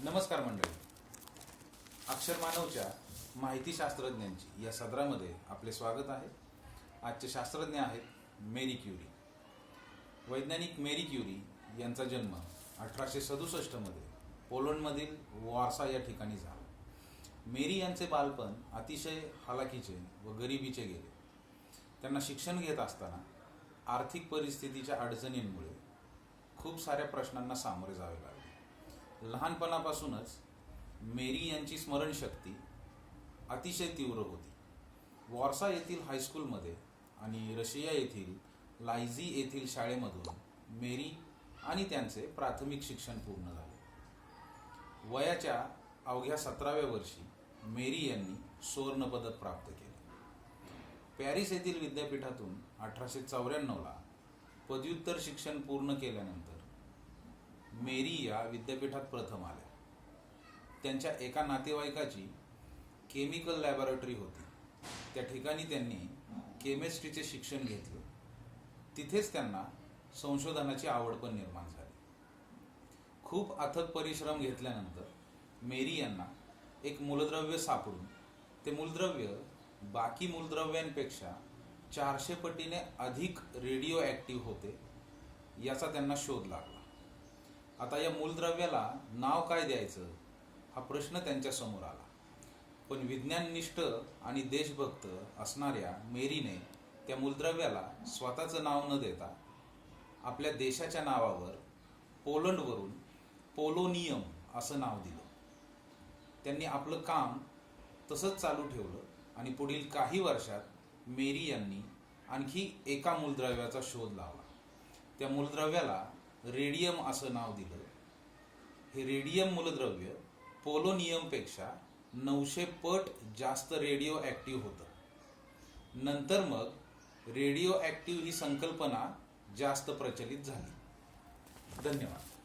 नमस्कार मंडळी. अक्षर मानवच्या माहिती शास्त्रज्ञांची या सदरामध्ये आपले स्वागत आहे. आजचे शास्त्रज्ञ आहेत मेरी क्युरी. वैज्ञानिक मेरी क्युरी यांचा जन्म अठराशे सदुसष्टमध्ये पोलंडमधील वॉर्सा या ठिकाणी झाला. मेरी यांचे बालपण अतिशय हालाकीचे व गरिबीचे गेले. त्यांना शिक्षण घेत असताना आर्थिक परिस्थितीच्या अडचणींमुळे खूप साऱ्या प्रश्नांना सामोरे जावे लागले. लहानपणापासूनच मेरी यांची स्मरणशक्ती अतिशय तीव्र होती. वॉर्सा येथील हायस्कूलमध्ये आणि रशिया येथील लायझी येथील शाळेमधून मेरी आणि त्यांचे प्राथमिक शिक्षण पूर्ण झाले. वयाच्या अवघ्या सतराव्या वर्षी मेरी यांनी सुवर्णपदक प्राप्त केले. पॅरिस येथील विद्यापीठातून अठराशे चौऱ्याण्णवला पदव्युत्तर शिक्षण पूर्ण केल्यानंतर मेरी या विद्यापीठात प्रथम आल्या त्यांच्या एका नातेवाईकाची केमिकल लॅबोरेटरी होती. त्या ठिकाणी त्यांनी केमिस्ट्रीचे शिक्षण घेतले. तिथेच त्यांना संशोधनाची आवड पण निर्माण झाली. खूप अथक परिश्रम घेतल्यानंतर मेरी यांना एक मूलद्रव्य सापडून ते मूलद्रव्य बाकी मूलद्रव्यांपेक्षा चारशे पटीने अधिक रेडिओ ॲक्टिव्ह होते याचा त्यांना शोध लागला. आता या मूलद्रव्याला नाव काय द्यायचं? हा प्रश्न त्यांच्यासमोर आला. पण विज्ञाननिष्ठ आणि देशभक्त असणाऱ्या मेरीने त्या मूलद्रव्याला स्वतःचं नाव न देता आपल्या देशाच्या नावावर पोलंडवरून पोलोनियम असं नाव दिलं. त्यांनी आपलं काम तसंच चालू ठेवलं आणि पुढील काही वर्षात मेरी यांनी आणखी एका मूलद्रव्याचा शोध लावला. त्या मूलद्रव्याला रेडियम असं नाव दिलं. हे रेडियम मूलद्रव्य पोलोनियमपेक्षा नऊशे पट जास्त रेडिओ ॲक्टिव्ह होतं. नंतर मग रेडिओ ॲक्टिव्ह ही संकल्पना जास्त प्रचलित झाली. धन्यवाद.